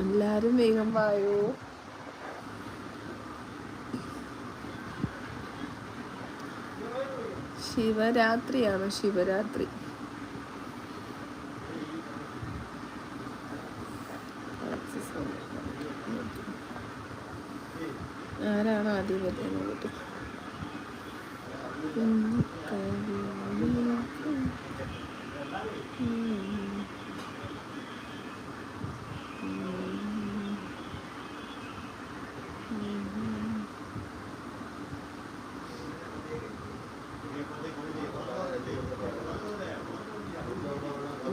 എല്ലാരും വേഗം വായോ. ശിവരാത്രിയാണ് ശിവരാത്രി. ആരാണ് ആദ്യം വരുന്നത്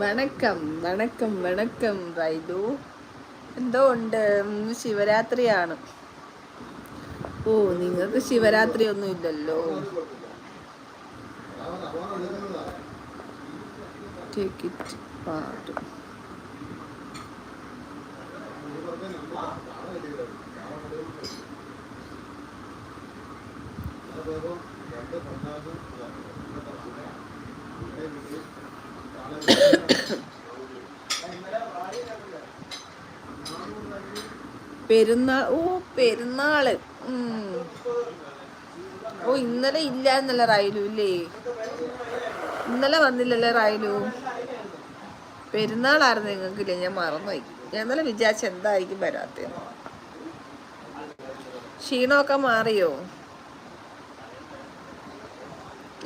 വണക്കം വണക്കം വണക്കം റൈതു എന്തോ ഉണ്ട്. ശിവരാത്രിയാണ്. ഓ നിങ്ങൾക്ക് ശിവരാത്രി ഒന്നും ഇല്ലല്ലോ. ടിക്കറ്റ് പെരുന്നാൾ ഓ പെരുന്നാൾ. ഓ ഇന്നലെ ഇല്ല എന്നല്ല റൈലു ഇല്ലേ? ഇന്നലെ വന്നില്ലല്ലേ റൈലു? പെരുന്നാളായിരുന്നു നിങ്ങൾക്കില്ലേ? ഞാൻ മറന്നുപോയി. ഞാൻ ഇന്നലെ വിചാരിച്ച എന്തായിരിക്കും വരാത്ത ക്ഷീണമൊക്കെ മാറിയോ?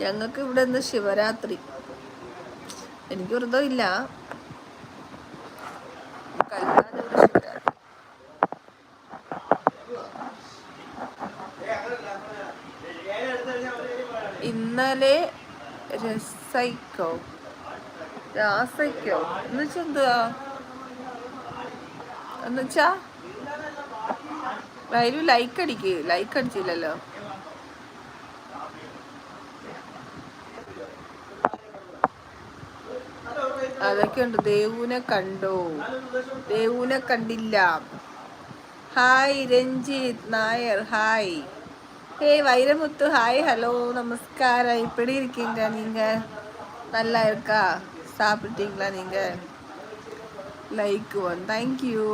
ഞങ്ങൾക്ക് ഇവിടെ ഇന്ന് ശിവരാത്രി. എനിക്ക് വ്രതം ഇല്ല കല്ലാതെ ഇവിടെ ശിവരാത്രി ഇന്നലെ രസൈക്കോ? രാസൈക്കോ? എന്നുവെച്ചാ എന്തുവാ എന്നുവെച്ചാ വൈരു ലൈക്ക് അടിക്ക് ലൈക്ക് അടിച്ചില്ലല്ലോ അതൊക്കെയുണ്ട് ദേവുനെ കണ്ടോ? ദേവുനെ കണ്ടില്ല. Hi Ranjith Nair hi. ஏய் வைரமுத்து ஹாய் ஹலோ நமஸ்காரம் எப்படி இருக்கீங்க நீங்க நல்லா இருக்கா சாப்பிட்டீங்களா நீங்க ലൈക്ക് വൺ താങ്ക് യു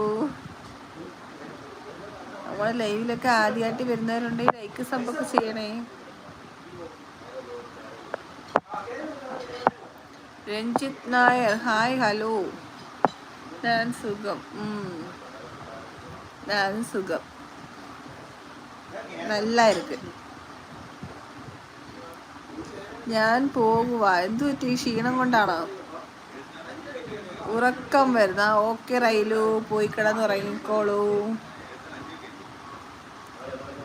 നമ്മളെ ലൈവിലൊക്കെ ആദ്യമായിട്ട് വരുന്നവരുണ്ടെങ്കിൽ ലൈക്ക് സമ്പൊക്കെ ചെയ്യണേ രഞ്ജിത്ത് നായർ ഹായ് ഹലോ ഞാൻ സുഖം ഉം. ഞാൻ സുഖം நல்லா இருக்கு ഞാൻ പോകുക എന്തു പറ്റി ക്ഷീണം കൊണ്ടാണോ ഉറക്കം വരുന്ന ഓക്കെ റൈലു പോയി കിടന്ന് ഉറങ്ങിക്കോളൂ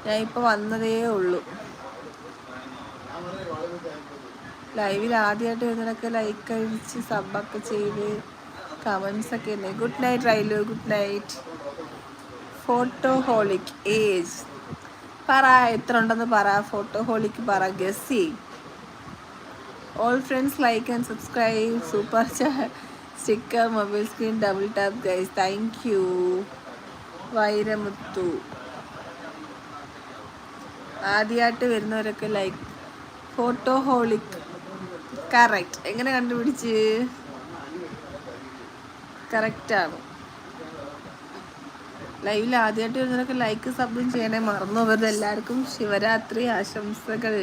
ഞാൻ ഇപ്പൊ വന്നതേ ഉള്ളൂ ലൈവിൽ ആദ്യമായിട്ട് വരുന്നതൊക്കെ ലൈക്ക് അടിച്ച് സബൊക്കെ ചെയ്ത് കമൻസ് ഒക്കെ ഉണ്ട് good night റൈലു good night photoholic age പറ എത്ര ഉണ്ടെന്ന് പറ ഫോട്ടോ ഹോളിക്ക് പറ ഗസ്സി all friends like and subscribe super sticker mobile screen double tap guys thank you Vairamuthu. ആദ്യമായിട്ട് വരുന്നവരൊക്കെ ലൈക്ക് ഫോട്ടോ ഹോളിക് കറക്റ്റ് എങ്ങനെ കണ്ടുപിടിച്ച്? കറക്റ്റാണ് ലൈവിൽ ആദ്യമായിട്ട് വരുന്നവരൊക്കെ ലൈക്ക് സബും ചെയ്യണേ. മറന്നു പോകരുത് എല്ലാവർക്കും ശിവരാത്രി ആശംസകൾ.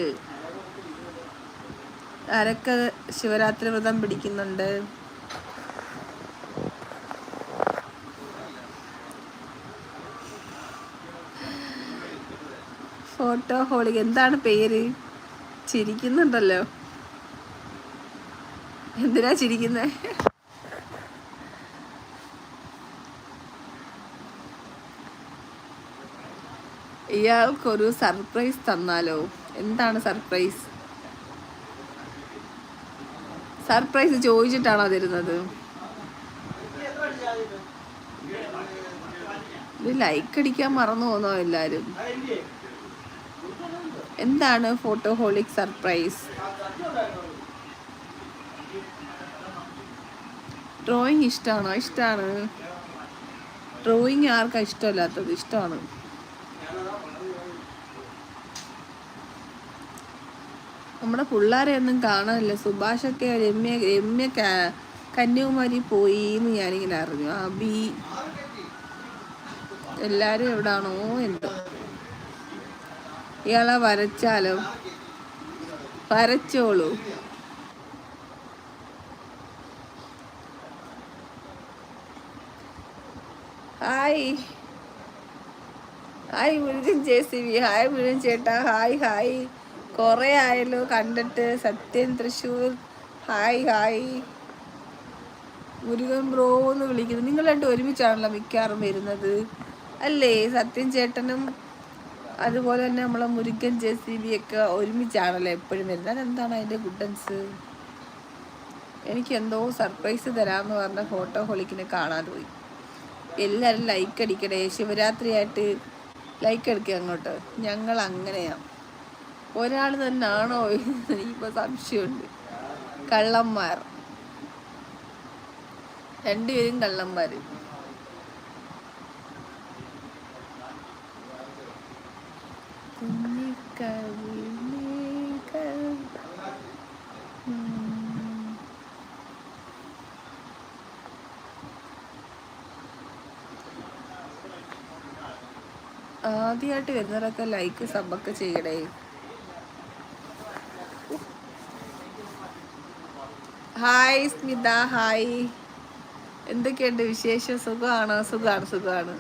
ആരൊക്കെ ശിവരാത്രി വ്രതം പിടിക്കുന്നുണ്ട്? ഫോട്ടോ ഹോളിക് എന്താണ് പേര്? ചിരിക്കുന്നുണ്ടല്ലോ. എന്തിനാ ചിരിക്കുന്നേ? ഇയാൾക്കൊരു സർപ്രൈസ് തന്നാലോ? എന്താണ് സർപ്രൈസ്? സർപ്രൈസ് ചോദിച്ചിട്ടാണോ തരുന്നത്? ലൈക്ക് അടിക്കാൻ മറന്നു പോന്നോ എല്ലാരും. എന്താണ് ഫോട്ടോഹോളിക് സർപ്രൈസ് ഡ്രോയിങ് ഇഷ്ടമാണോ ഇഷ്ടമാണ് ഡ്രോയിങ് ആർക്കാ ഇഷ്ടമല്ലാത്തത്? ഇഷ്ടമാണ് നമ്മുടെ പിള്ളേരെ ഒന്നും കാണാനില്ല. സുഭാഷൊക്കെ രമ്യ രമ്യ കന്യാകുമാരി പോയി എന്ന് ഞാനിങ്ങനെ അറിഞ്ഞു. അബി എല്ലാരും എവിടാണോ എന്തോ. ഇയാളെ വരച്ചാലോ? വരച്ചോളൂ. Hi. Hi Murugan J C V hi Murugan ചേട്ടാ. Hi hi. കുറേ ആയല്ലോ കണ്ടിട്ട്. Sathyan Thrissur. Hi hi. Murugan bro എന്ന് വിളിക്കുന്നു. നിങ്ങൾ രണ്ടും ഒരുമിച്ചാണല്ലോ മിക്കാറും വരുന്നത്. അല്ലേ? സത്യൻ ചേട്ടനും അതുപോലെ തന്നെ നമ്മളെ മുരുകൻ ജെ സി ബി ഒക്കെ ഒരുമിച്ചാണല്ലോ എപ്പോഴും വരുന്നത്. അതെന്താണ് അതിന്റെ ഗുഡൻസ് എനിക്ക് എന്തോ സർപ്രൈസ് തരാമെന്ന് പറഞ്ഞ ഫോട്ടോ ഹോളിക്കിനെ കാണാൻ പോയി. എല്ലാവരും ലൈക്ക് അടിക്കണേ. ശിവരാത്രിയായിട്ട് ലൈക്ക് അടിക്കുക അങ്ങോട്ട്. ഞങ്ങൾ അങ്ങനെയാണ് ഒരാൾ തന്നെയാണോ എനിക്കിപ്പോൾ സംശയമുണ്ട്. കള്ളന്മാർ. രണ്ടുപേരും കള്ളന്മാർ ആദ്യമായിട്ട് വരുന്നവരൊക്കെ ലൈക്ക് സബൊക്കെ ചെയ്യണേ. ഹായ് സ്മിത ഹായ് എന്തൊക്കെയുണ്ട് വിശേഷം? സുഖമാണോ? സുഖമാണ് സുഖമാണ്.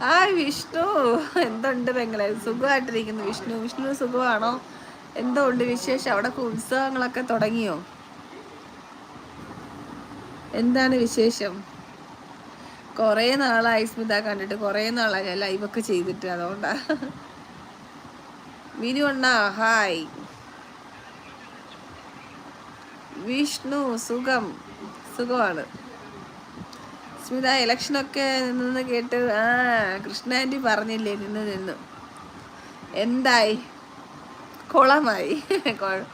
ആ വിഷ്ണു. എന്തുണ്ട് പെങ്ങളെ? സുഖമായിട്ടിരിക്കുന്നു വിഷ്ണു. വിഷ്ണു സുഖമാണോ? എന്തോ ഉണ്ട് വിശേഷം? അവിടെ ഉത്സവങ്ങളൊക്കെ തുടങ്ങിയോ? എന്താണ് വിശേഷം? കുറേ നാളായി സ്മിത കണ്ടിട്ട്. കുറേ നാളായി. ഞാൻ ലൈവൊക്കെ ചെയ്തിട്ട് അതുകൊണ്ടാ. മിനു അണ്ണ ഹായ് വിഷ്ണു സുഖം. സുഖമാണ്. സ്മിത ഇലക്ഷനൊക്കെ നിന്ന് കേട്ട് ആ കൃഷ്ണാന്റി പറഞ്ഞില്ലേ നിന്ന് നിന്ന്. എന്തായി? കുളമായി.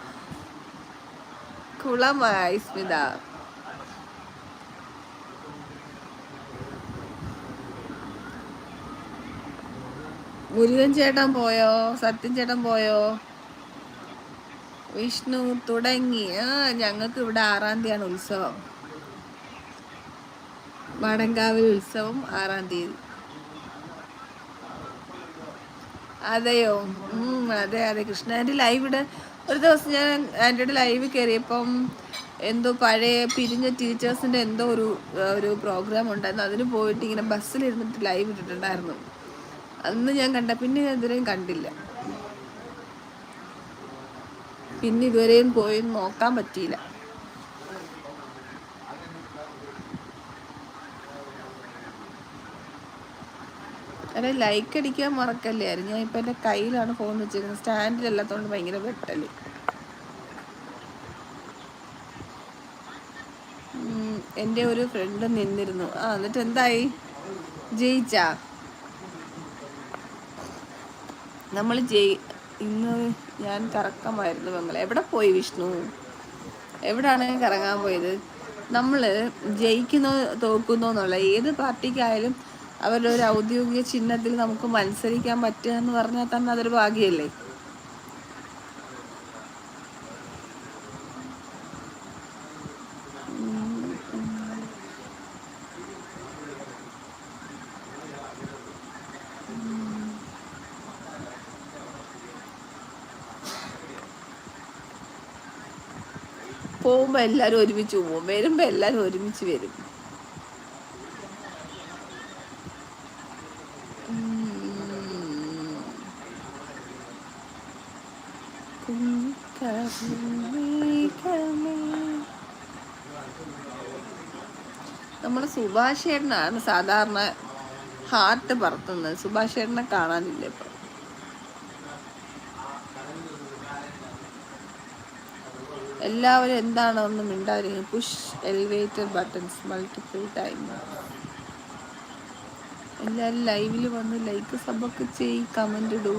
കുളമായി സ്മിത. മുരുകൻ ചേട്ടൻ പോയോ? സത്യൻ ചേട്ടൻ പോയോ? വിഷ്ണു തുടങ്ങി ഞങ്ങൾക്ക് ഇവിടെ ആറാം തീയതിയാണ് ഉത്സവം. വടങ്കാവിൽ ഉത്സവം ആറാം തീയതി. അതെയോ? അതെ അതെ. കൃഷ്ണന്റെ ലൈവ് ഇട. ഒരു ദിവസം ഞാൻ ആന്റിയുടെ ലൈവ് കയറിയപ്പം എന്തോ പഴയ പിരിഞ്ഞ ടീച്ചേഴ്സിന്റെ എന്തോ ഒരു ഒരു പ്രോഗ്രാം ഉണ്ടായിരുന്നു. അതിന് പോയിട്ട് ഇങ്ങനെ ബസ്സിലിരുന്നിട്ട് ലൈവ് ഇട്ടിട്ടുണ്ടായിരുന്നു. അന്ന് ഞാൻ കണ്ട പിന്നെ ഞാൻ ഇതുവരെയും കണ്ടില്ല. പിന്നെ ഇതുവരെയും പോയി നോക്കാൻ പറ്റിയില്ല. അല്ലെ ലൈക്ക് അടിക്കാൻ മറക്കല്ലേ? ഞാൻ ഇപ്പം എന്റെ കയ്യിലാണ് ഫോൺ വെച്ചിരിക്കുന്നത്. സ്റ്റാൻഡിലല്ലാത്തതുകൊണ്ട് ഭയങ്കര വെട്ടൽ. എന്റെ ഒരു ഫ്രണ്ട് നിന്നിരുന്നു. ആ എന്നിട്ട് എന്തായി? ജയിച്ച? നമ്മൾ ജയി ഇന്ന് ഞാൻ കറക്കമായിരുന്നു പെങ്ങളെ. എവിടെ പോയി വിഷ്ണു? എവിടാണ് കറങ്ങാൻ പോയത്? നമ്മൾ ജയിക്കുന്നോ തോക്കുന്നോ എന്നുള്ള ഏത് പാർട്ടിക്കായാലും അവരുടെ ഒരു ഔദ്യോഗിക ചിഹ്നത്തിൽ നമുക്ക് മത്സരിക്കാൻ പറ്റുക എന്ന് പറഞ്ഞാൽ തന്നെ അതൊരു ഭാഗ്യമല്ലേ? പോകുമ്പോൾ എല്ലാവരും ഒരുമിച്ച് പോകും വരുമ്പോൾ എല്ലാവരും ഒരുമിച്ച് വരും. നമ്മളെ സുഭാഷേട്ടനാണ് സാധാരണ ഹാർട്ട് പറത്തുന്നത്. സുഭാഷേട്ടനെ കാണാനില്ല ഇപ്പൊ. എല്ലാവരും എന്താണ് ഒന്നും push elevator buttons multiple time എല്ലാവരും ലൈവിൽ വന്ന് ലൈക്ക് സബൊക്കെ ചെയ് കമന്റ് ഇടൂ.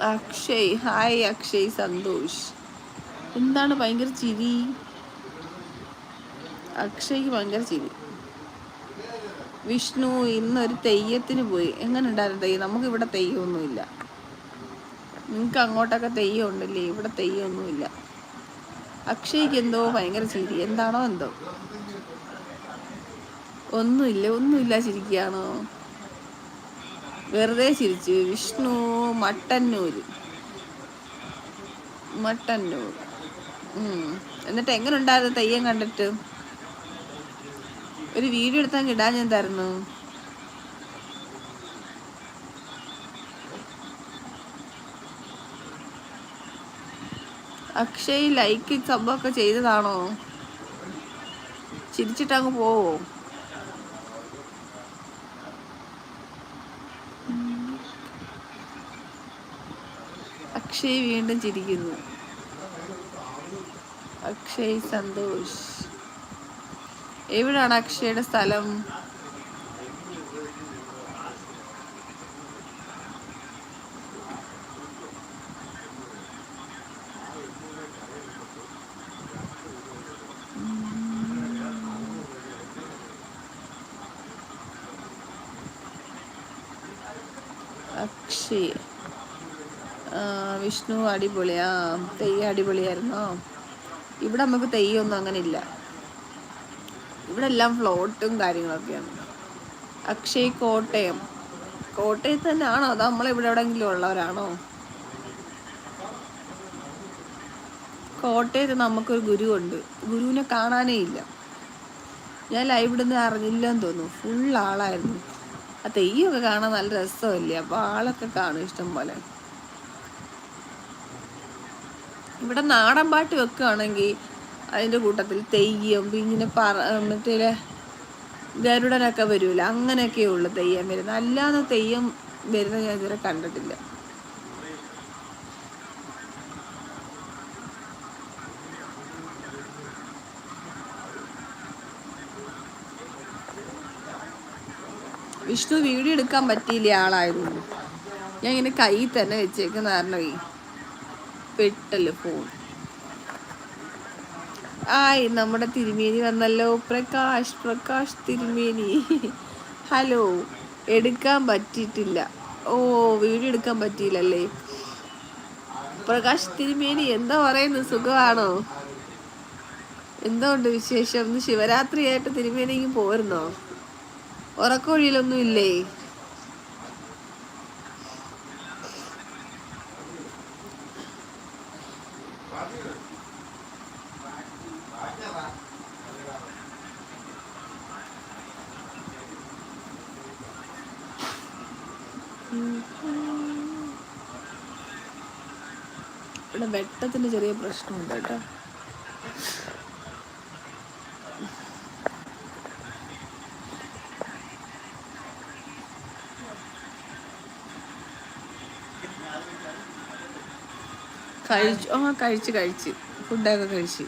അക്ഷയ്. ഹായ് അക്ഷയ് സന്തോഷ്. എന്താണ് ഭയങ്കര ചിരി? അക്ഷയ്ക്ക് ഭയങ്കര ചിരി. വിഷ്ണു ഇന്നൊരു തെയ്യത്തിന് പോയി. എങ്ങനെ ഉണ്ടായിരുന്നു തെയ്യം? നമുക്ക് ഇവിടെ തെയ്യമൊന്നുമില്ല. നിങ്ങൾക്ക് അങ്ങോട്ടൊക്കെ തെയ്യം ഉണ്ടല്ലേ ഇവിടെ തെയ്യമൊന്നുമില്ല. അക്ഷയ്ക്ക് എന്തോ ഭയങ്കര ചിരി. എന്താണോ എന്തോ. ഒന്നുമില്ല. ഒന്നുമില്ല ചിരിക്കുകയാണോ? വെറുതെ ചിരിച്ചു. വിഷ്ണു മട്ടന്നൂര്. മട്ടന്നൂർ. എന്നിട്ട് എങ്ങനെ ഉണ്ടായിരുന്നു തെയ്യം കണ്ടിട്ട്? ഒരു വീഡിയോ എടുത്താൽ ഇടാൻ ഞാൻ തരുന്നു. അക്ഷയ് ലൈക്ക് സംഭവമൊക്കെ ചെയ്തതാണോ? ചിരിച്ചിട്ടങ്ങ് പോവോ? അക്ഷയ് വീണ്ടും ചിരിക്കുന്നു. അക്ഷയ് സന്തോഷ്. എവിടാണ് അക്ഷയുടെ സ്ഥലം? അക്ഷയ്. വിഷ്ണു അടിപൊളിയാ തെയ്യം അടിപൊളിയായിരുന്നോ? ഇവിടെ നമുക്ക് തെയ്യമൊന്നും അങ്ങനെ ഇല്ല ഇവിടെ എല്ലാം ഫ്ലോട്ടും കാര്യങ്ങളൊക്കെയാണ്. അക്ഷയ് കോട്ടയം. കോട്ടയത്ത് തന്നെ ആണോ അതോ നമ്മളിവിടെ എവിടെയെങ്കിലും ഉള്ളവരാണോ? കോട്ടയത്ത് നമുക്കൊരു ഗുരുവുണ്ട്. ഗുരുവിനെ കാണാനേ ഇല്ല. ഞാൻ ലൈവ് ഇടുന്ന അറിഞ്ഞില്ലെന്ന് തോന്നുന്നു. ഫുൾ ആളായിരുന്നു. ആ തെയ്യമൊക്കെ കാണാൻ നല്ല രസമല്ലേ? അപ്പോൾ ആളൊക്കെ കാണും ഇഷ്ടം പോലെ. ഇവിടെ നാടൻ പാട്ട് വെക്കുകയാണെങ്കിൽ അതിന്റെ കൂട്ടത്തിൽ തെയ്യം ഇങ്ങനെ പറ മറ്റേ ഗരുഡനൊക്കെ വരില്ല അങ്ങനെയൊക്കെയേ ഉള്ളു തെയ്യം വരുന്നത്. അല്ലാതെ തെയ്യം വരുന്ന ഞാൻ ഇതുവരെ കണ്ടിട്ടില്ല. വിഷ്ണു വീഡിയോ എടുക്കാൻ പറ്റിയില്ല ആളായിരുന്നു ഞാൻ ഇങ്ങനെ കൈ തന്നെ വെച്ചേക്കുന്ന കാരണമേ പെട്ടല്ലോ ഫോൺ ആയി നമ്മുടെ തിരുമേനി വന്നല്ലോ. പ്രകാശ് പ്രകാശ് തിരുമേനി. ഹലോ എടുക്കാൻ പറ്റിയിട്ടില്ല. ഓ വീഡിയോ എടുക്കാൻ പറ്റിയില്ലല്ലേ? പ്രകാശ് തിരുമേനി എന്താ പറയുന്നു സുഖമാണോ? എന്തുകൊണ്ട് വിശേഷം? ഇന്ന് ശിവരാത്രിയായിട്ട് തിരുമേനിക്ക് പോരുന്നോ ഉറക്കമൊഴിയിലൊന്നും ഇല്ലേ വെട്ടത്തിന് ചെറിയ പ്രശ്നമുണ്ട് കേട്ടോ. കഴിച്ചു ആ കഴിച്ച് കഴിച്ച്. ഫുഡൊക്കെ കഴിച്ച്.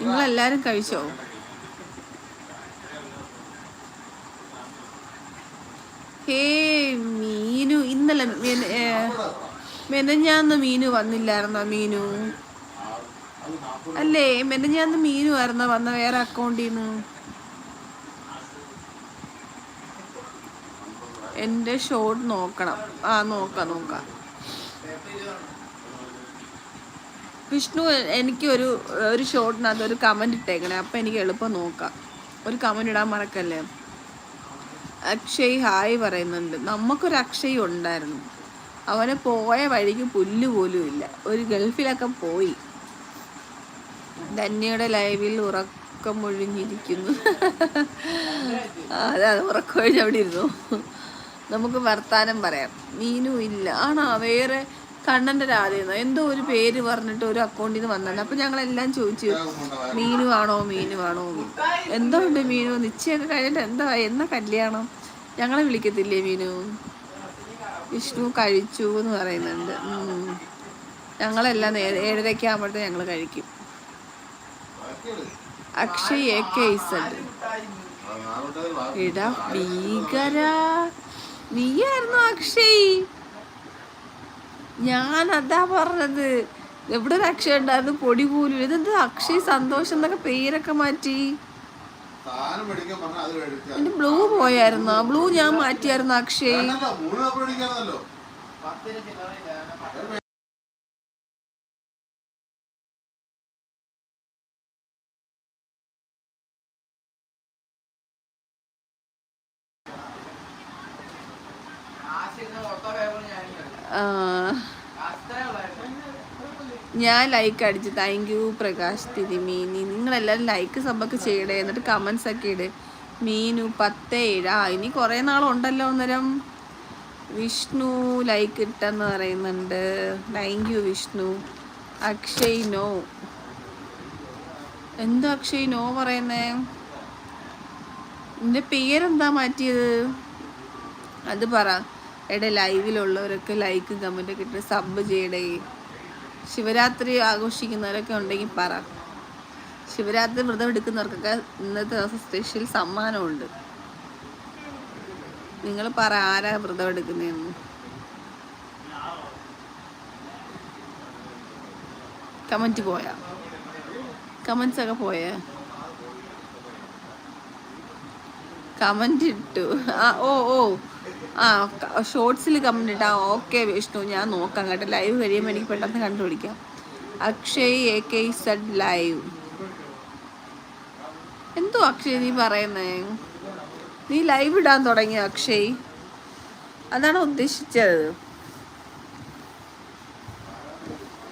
നിങ്ങളെല്ലാരും കഴിച്ചോ ഹേ മീനു ഇന്നലെ മെനഞ്ഞാന്ന് മീനു വന്നില്ലായിരുന്നോ മീനു? അല്ലേ മെനഞ്ഞാന്ന് മീനു ആയിരുന്നോ വന്ന വേറെ അക്കൗണ്ടിൽ നിന്ന് എന്റെ ഷോട്ട് നോക്കണം. ആ നോക്കാം നോക്കാം. വിഷ്ണു എനിക്ക് ഒരു ഒരു ഷോട്ടിനകത്ത് ഒരു കമന്റ് ഇട്ടേക്കണേ. അപ്പം എനിക്ക് എളുപ്പം നോക്കാം. ഒരു കമന്റ് ഇടാൻ മറക്കല്ലേ? അക്ഷയ് ഹായ് പറയുന്നുണ്ട്. നമുക്കൊരു അക്ഷയ് ഉണ്ടായിരുന്നു. അവന് പോയ വഴിക്ക് പുല്ല് പോലും ഇല്ല. ഒരു ഗൾഫിലൊക്കെ പോയി. ധന്യയുടെ ലൈവിൽ ഉറക്കം ഒഴിഞ്ഞിരിക്കുന്നു. അതെ അത് ഉറക്കം അവിടെ ഇരുന്നു. നമുക്ക് വർത്താനം പറയാം. മീനു ഇല്ല. ആണോ? വേറെ കണ്ണന്റെ രാധയെന്ന്? എന്തോ ഒരു പേര് പറഞ്ഞിട്ട് ഒരു അക്കൗണ്ടിൽ നിന്ന് വന്നത്. അപ്പം ഞങ്ങളെല്ലാം ചോദിച്ചു മീനു ആണോ മീനു ആണോ. എന്തോ ഉണ്ട് മീനു? നിശ്ചയമൊക്കെ കഴിഞ്ഞിട്ട് എന്താ? എന്നാ കല്യാണം? ഞങ്ങളെ വിളിക്കത്തില്ലേ മീനു? വിഷ്ണു കഴിച്ചു എന്ന് പറയുന്നുണ്ട്. ഞങ്ങളെല്ലാം നേരെ ഏഴരയ്ക്ക് ആകുമ്പോഴത്തെ ഞങ്ങൾ കഴിക്കും. Akshay A K Z. എടാ ഭീകര. നീയായിരുന്നു അക്ഷയ്? ഞാൻ അതാ പറഞ്ഞത്. എവിടെ ഒരു അക്ഷയ് ഉണ്ടായിരുന്നു പൊടി പോലും. ഇതെന്ത് അക്ഷയ് സന്തോഷം എന്നൊക്കെ പേരൊക്കെ മാറ്റി? എന്റെ ബ്ലൂ പോയായിരുന്നോ? ബ്ലൂ ഞാൻ മാറ്റിയായിരുന്നു അക്ഷയ്? വേണ്ടല്ലോ, ഞാൻ ലൈക്ക് അടിച്ചു. താങ്ക് യു പ്രകാശ് തിരുമീനി നിങ്ങളെല്ലാവരും ലൈക്ക് സബൊക്കെ ചെയ്യണേ എന്നിട്ട് കമൻസ് ഒക്കെ ഇട്. മീനു പത്ത് ഏഴ്. ആ ഇനി കുറേ നാളുണ്ടല്ലോ അന്നേരം. വിഷ്ണു ലൈക്ക് ഇട്ടെന്ന് പറയുന്നുണ്ട്. Thank you Vishnu. Akshay no. എന്താ അക്ഷയ് നോ പറയുന്നേ? എന്റെ പേരെന്താ മാറ്റിയത്? അത് പറ. എടെ ലൈവിലുള്ളവരൊക്കെ ലൈക്ക് കമന്റ് ഒക്കെ ഇട്ട് സബ് ചെയ്യടേ. ശിവരാത്രി ആഘോഷിക്കുന്നവരൊക്കെ ഉണ്ടെങ്കിൽ പറ. ശിവരാത്രി വ്രതം എടുക്കുന്നവർക്കൊക്കെ ഇന്നത്തെ ദിവസം സ്പെഷ്യൽ സമ്മാനമുണ്ട്. നിങ്ങൾ പറ ആരാ വ്രതം എടുക്കുന്നതെന്ന്. കമന്റ് പോയാ. കമൻസ് ഒക്കെ പോയേ. കമന്റ് ഇട്ടു. ആ ഓ ഓ. ആ ഷോർട്സിൽ കമന്റ് ഇട്ടാ ഓക്കെ വിഷ്ണു ഞാൻ നോക്കാം കേട്ടോ. ലൈവ് കഴിയുമ്പോൾ എനിക്ക് പെട്ടെന്ന് കണ്ടുപിടിക്കാം. Akshay A K Z live എന്തോ അക്ഷയ് നീ പറയുന്നേ? നീ ലൈവ് ഇടാൻ തുടങ്ങി അക്ഷയ്? അതാണ് ഉദ്ദേശിച്ചത്?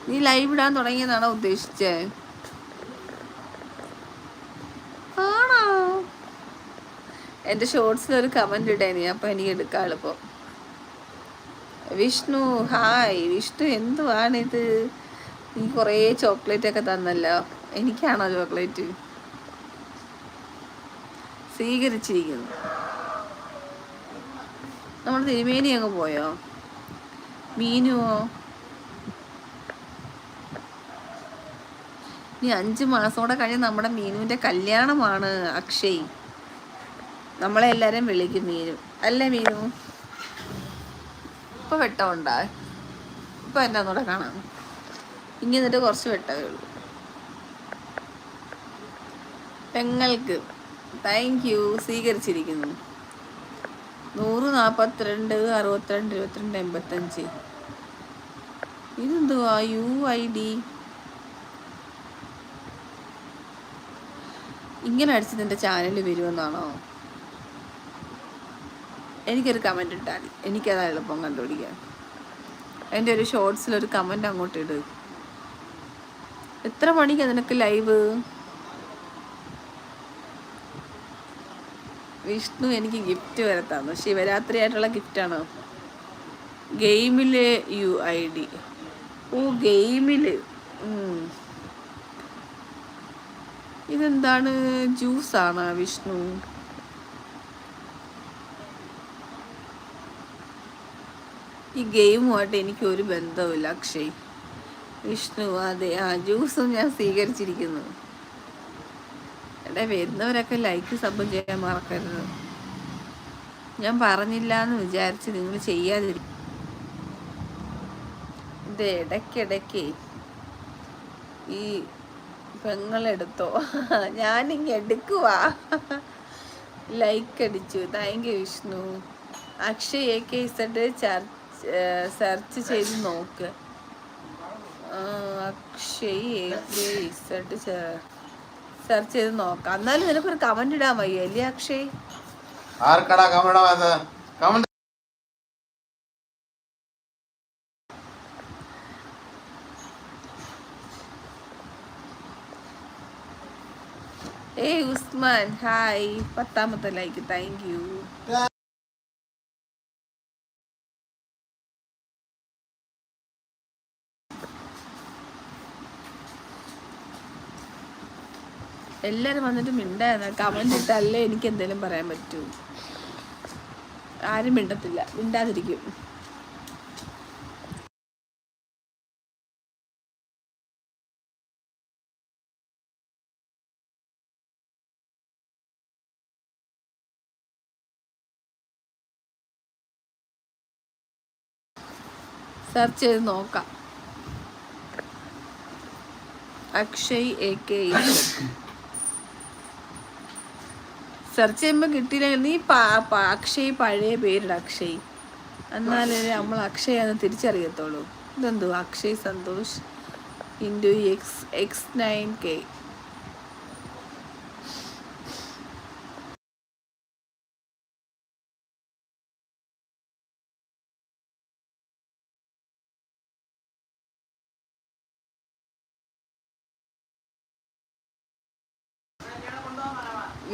നീ ലൈവ് ഇടാൻ തുടങ്ങിയതാണോ ഉദ്ദേശിച്ചത് ആണോ എന്റെ ഷോർട്സിൽ ഒരു കമന്റ് ഇടേനി അപ്പോൾ എനിക്ക് എടുക്കാം എളുപ്പം വിഷ്ണു ഹായ്. വിഷ്ണു എന്തുവാണിത്? നീ കുറേ ചോക്ലേറ്റ് ഒക്കെ തന്നല്ലോ. എനിക്കാണോ ചോക്ലേറ്റ് സ്വീകരിച്ചിരിക്കുന്നു. നമ്മൾ തിരുമേനി അങ്ങ് പോയോ? മീനുവോ? ഇനി അഞ്ച് മാസം കൂടെ കഴിഞ്ഞ് നമ്മുടെ മീനുവിന്റെ കല്യാണമാണ് അക്ഷയ്. നമ്മളെ എല്ലാവരും വിളിക്കും മീനു. അല്ലേ മീനു? ഇപ്പൊ വെട്ടമുണ്ടാ? ഇപ്പൊ ഒന്നുകൂടെ കാണാം. ഇനി എന്നിട്ട് കുറച്ച് വെട്ടമേ ഉള്ളൂ. പെങ്ങൾക്ക് താങ്ക് യു സ്വീകരിച്ചിരിക്കുന്നു. നൂറ് നാൽപ്പത്തിരണ്ട് അറുപത്തിരണ്ട് ഇരുപത്തിരണ്ട് എൺപത്തഞ്ച് ഇതെന്തുവാ? യു ഐ ഡി ഇങ്ങനെ അടിച്ച് നിന്റെ ചാനൽ വരുമെന്നാണോ? എനിക്കൊരു കമന്റ് ഇട്ടാൽ എനിക്കതാ എളുപ്പം കണ്ടുപിടിക്കാൻ. എന്റെ ഒരു ഷോർട്സിലൊരു കമന്റ് അങ്ങോട്ട് ഇട്. എത്ര മണിക്കാണ് നിനക്ക് ലൈവ് വിഷ്ണു എനിക്ക് ഗിഫ്റ്റ് വരെ തന്നു. ശിവരാത്രി ആയിട്ടുള്ള ഗിഫ്റ്റാണ് ഗെയിമിലെ യു ഐ ഡി. ഓ ഗെയിമിൽ ഇതെന്താണ്? ജ്യൂസാണ് വിഷ്ണു? ഈ ഗെയിമുമായിട്ട് എനിക്കൊരു ബന്ധവുമില്ല അക്ഷയ്. വിഷ്ണു അതെ ആ ജ്യൂസും ഞാൻ സ്വീകരിച്ചിരിക്കുന്നു. എടാ വരുന്നവരൊക്കെ ലൈക്ക് സബ് ചെയ്യാൻ മറക്കരുത്. ഞാൻ പറഞ്ഞില്ല എന്ന് വിചാരിച്ച് നിങ്ങൾ ചെയ്യാതിരിക്കും ഇത് ഇടയ്ക്കിടയ്ക്ക് ഈ പെങ്ങളെടുത്തോ ഞാനിങ്ങ് എടുക്കുവാ. ലൈക്ക് അടിച്ചു. Thank you Vishnu. Akshay A K Z search ചെയ്ത് നോക്ക് അക്ഷയ് എ ഇസഡ് സെർച്ച് ചെയ്ത് നോക്കാം എന്നാലും നിനക്കൊരു കമന്റ് ഇടാൻ വയ്യ അല്ലേ അക്ഷയ്? ആർക്കടാ കമണ്ട കമന്റ് ഏയ് ഉസ്മാൻ ഹായ്. പത്താമത്തെ ലൈക്ക് താങ്ക് യു എല്ലാരും വന്നിട്ട് മിണ്ടായിരുന്നു കമന്റ് ഇട്ടല്ലേ എനിക്ക് എന്തെങ്കിലും പറയാൻ പറ്റൂ. ആരും മിണ്ടത്തില്ല. മിണ്ടാതിരിക്കും. സെർച്ച് ചെയ്ത് നോക്കാം. അക്ഷയ് എ കെ സെർച്ച് ചെയ്യുമ്പോൾ കിട്ടിയില്ലെങ്കിൽ നീ അക്ഷയ് പഴയ പേരിട അക്ഷയ്. എന്നാലേ നമ്മൾ അക്ഷയ് എന്ന് തിരിച്ചറിയത്തുള്ളൂ. ഇതെന്തോ Akshay Santhosh into X X nine K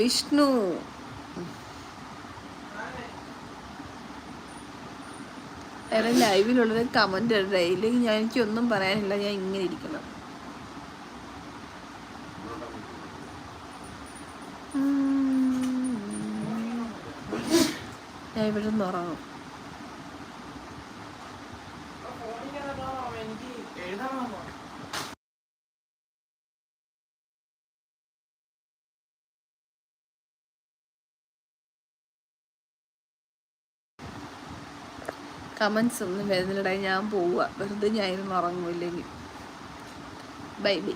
Vishnu. വേറെ ലൈവിലുള്ളത് കമന്റ് ഇടേ ഇല്ലെങ്കിൽ ഞാൻ എനിക്കൊന്നും പറയാനില്ല. ഞാൻ ഇങ്ങനെ ഇരിക്കണം. ഞാൻ ഇവിടെ നിന്ന് ഉറങ്ങും. കമൻസ് ഒന്നും വരുന്നില്ലടാ ഞാൻ പോവുക വെറുതെ ഞാൻ ഇരുന്ന് ഉറങ്ങുമില്ലെങ്കിൽ ബൈ ബൈ